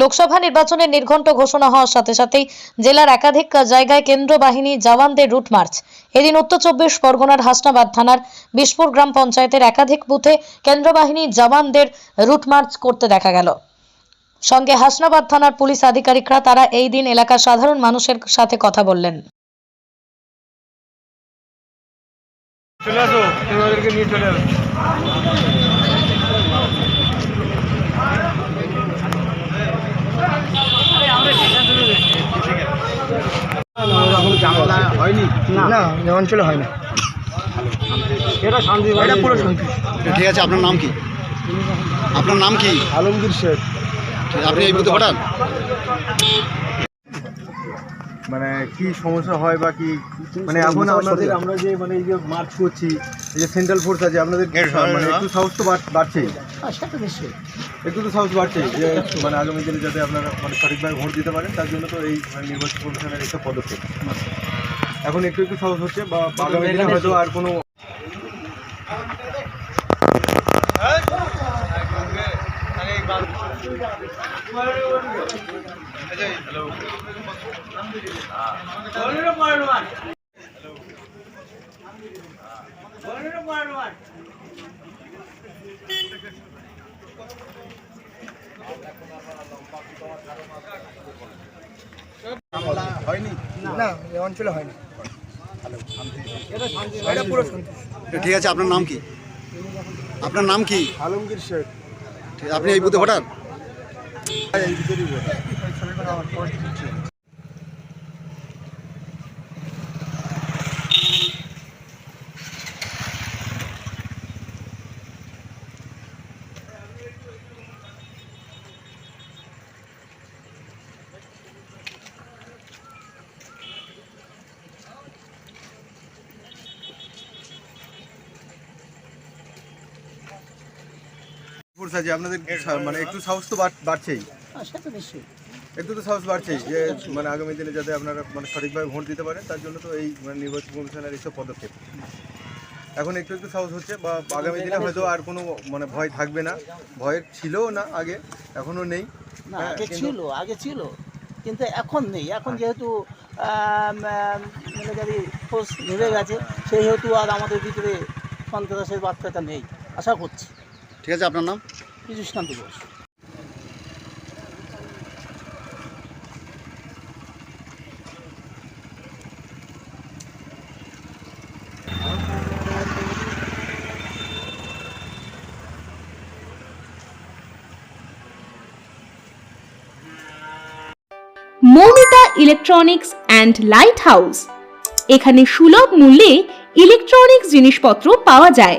লোকসভা নির্বাচনের নির্ঘণ্ট ঘোষণা হওয়ার সাথে সাথেই জেলার একাধিক জায়গায় কেন্দ্র বাহিনী জওয়ানদের রুট মার্চ। এদিন উত্তর চব্বিশ পরগনার হাসনাবাদ থানার বিশপুর গ্রাম পঞ্চায়েতের একাধিক বুথে কেন্দ্র বাহিনী জওয়ানদের রুট মার্চ করতে দেখা গেল। সঙ্গে হাসনাবাদ থানার পুলিশ আধিকারিকরা তারা এই দিন এলাকার সাধারণ মানুষের সাথে কথা বললেন। চলে আসো নিয়ে চলে আসো হয়নি না। এই অঞ্চলে হয় না। এটা শান্তি এটা পুরো শান্তি। ঠিক আছে আপনার নাম কি? আপনার নাম কি? আলমগীর শেখ। আপনি এই বুথে ভোটার মানে কি সমস্যা হয় বা কি মানে এখন আপনাদের আমরা যে মানে এই যে মার্চ করছি এই যে সেন্ট্রাল ফোর্স আছে আপনাদের মানে একটু সাহস তো বাড়- বাড়ছেই একটু তো সাহস বাড়ছে যে মানে আগামী দিনে যাতে আপনারা মানে সঠিকভাবে ভোট দিতে পারেন তার জন্য তো এই মানে নির্বাচন কমিশনের এইসব পদক্ষেপ। এখন একটু একটু সহজ হচ্ছে বা আগামী দিনে হয়তো আর কোনো হয়নি? না এই অঞ্চলে এটা পুরো শান্তি ঠিক আছে আপনার নাম কি? আপনার নাম কি? আলমগীর শেখ। ঠিক- আপনি এই বুথে ভোটার? এই ভিতরেই বলে। ফোর্স আছে আপনাদের সা- মানে একটু সাহস তো বাড়- বাড়ছেই। একটু তো সাহস বাড়ছেই যে মানে আগামী দিনে যাতে আপনারা মানে সঠিকভাবে ভোট দিতে পারেন তার জন্য তো এই মানে নির্বাচন কমিশনের এইসব পদক্ষেপ। এখন একটু একটু সাহস হচ্ছে বা আগামী দিনে হয়তো আর কোনো মানে ভয় থাকবে না। ভয় ছিলও না আগে এখনও নেই। না হ্যাঁ, আগে ছিল আগে ছিল কিন্তু এখন নেই। এখন যেহেতু মিলিটারি ফোর্স নেমে গেছে সেই হেতু আর আমাদের ভিতরে সন্ত্রাসের বার্তাটা নেই আশা করছি। ঠিক আছে আপনার নাম? Piyushkanta Ghosh. Moumita electronics and light house এখানে সুলভ মূল্যে ইলেকট্রনিক্স জিনিসপত্র পাওয়া যায়।